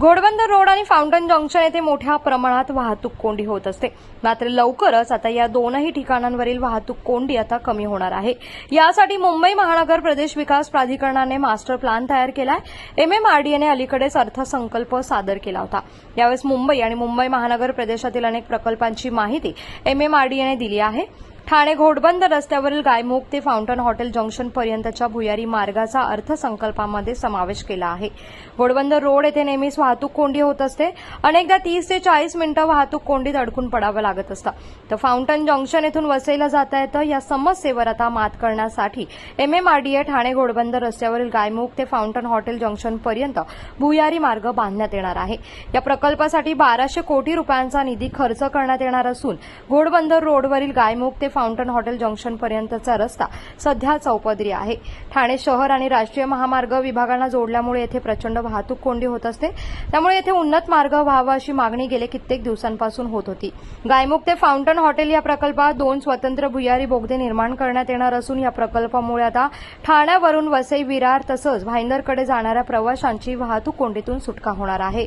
Ghodbunder road आणि fountain junction येथे मोठ्या प्रमाणात वाहतूक कोंडी होत असते. मात्र लवकरच आता या दोनही ठिकाणांवरील वाहतूक कोंडी आता कमी होणार आहे. यासाठी मुंबई महानगर प्रदेश विकास प्राधिकरणाने मास्टर प्लॅन तयार केलाय. एमएमआरडीएने अलीकडेच अर्थसंकल्प सादर केला होता. यावेळेस मुंबई आणि मुंबई महानगर प्रदेशातील अनेक प्रकल्पांची माहिती एमएमआरडीएने दिली आहे. ठाणे घोडबंदर रस्त्यावरील गायमुख ते फाउंटन हॉटेल जंक्शन पर्यंतच्या भुयारी मार्गाचा अर्थसंकल्पामध्ये समावेश केला आहे. घोडबंदर रोड येथे नेहमीच वाहतूक कोंडी होत असते. अनेकदा तीस ते चाळीस मिनिटं वाहतूक कोंडीत अडकून पडावं लागत असतं. तर फाउंटन जंक्शन येथून वसईला जाता येतं. या समस्येवर आता मात करण्यासाठी एमएमआरडीए ठाणे घोडबंदर रस्त्यावरील गायमुख ते फाउंटन हॉटेल जंक्शन पर्यंत भुयारी मार्ग बांधण्यात येणार आहे. या प्रकल्पासाठी बाराशे कोटी रुपयांचा निधी खर्च करण्यात येणार असून घोडबंदर रोडवरील गायमुख ते फाउंटन हॉटेल जंक्शनपर्यंतचा रस्ता सध्या चौपदरी आहे. ठाणे शहर आणि राष्ट्रीय महामार्ग विभागांना जोडल्यामुळे येथे प्रचंड वाहतूक कोंडी होत असते. त्यामुळे येथे उन्नत मार्ग व्हावा अशी मागणी गेले कित्येक दिवसांपासून होत होती. गायमुख ते फाउंटन हॉटेल या प्रकल्पात दोन स्वतंत्र भुयारी बोगदे निर्माण करण्यात येणार असून या प्रकल्पामुळे आता ठाण्यावरून वसई विरार तसंच भाईंदरकडे जाणाऱ्या प्रवाशांची वाहतूक कोंडीतून सुटका होणार आहे.